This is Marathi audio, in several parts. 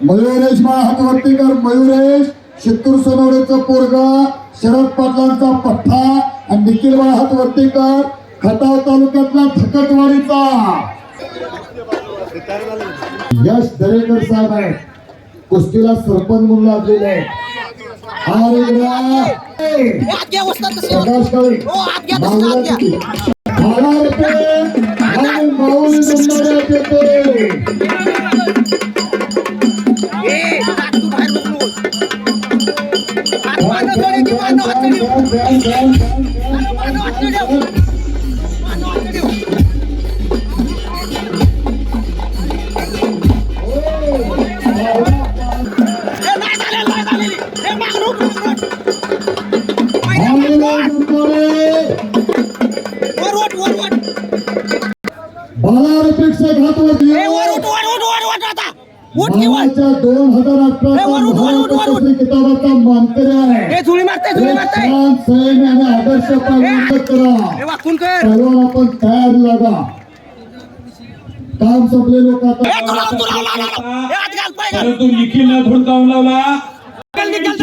मयुरेश बाळा मयुरेश शितूर सोनवडेचं पोरगा शरद पाटलांचा पठ्ठा आणि निखिल बाळा हातवर्तीकर खटाव तालुक्यातला थकटवाडीचा यश दरेकर साहेब आहेत. कुस्तीला सरपंच म्हणून लाभलेले आहेत. जोडे की मागं हात जोडे. मागं हात जोडे. मागं हात जोडे. ए, नाही झालेलं, नाही झालेली. ए, मागं रोक, रोक, रोक. पहिल्या वर ओट, वर ओट. बारा रुपये घातवरती ए, वर ओट, वर ओट, वर ओट आता. ओट की वर. मानाच्या दोन हजार उठ, उठ, उठ. महाराष्ट्र किताबाचा मानकरी आहे झुळी मारताय, झुळी मारताय. छान सैन्य आणि आदर्श पालन करा ए, वाकून कर. पहिला आपण तयार लागा काम संपले लोक ए, आता तुला, तुला, तुला, तुला. ए, हात घाल, पाय घाल. परंतु निखिलला धुडकावून लावला निकाल, निकाल,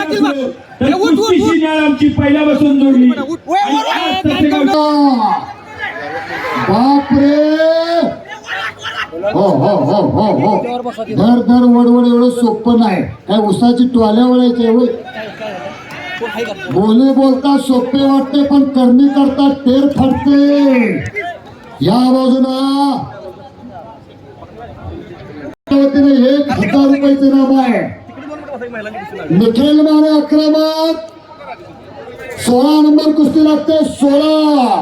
हो हो हो हो हो. वडवड एवढं सोपं नाही. काय उसाची टोल्या वळायची एवढं? बोले बोलता सोपे वाटते पण करणी करता टेर फडते या बाजूला. एक हजार रुपयाचे नाम आहे. निखिल माने आक्रमक सोळा नंबर कुस्ती लागते सोळा.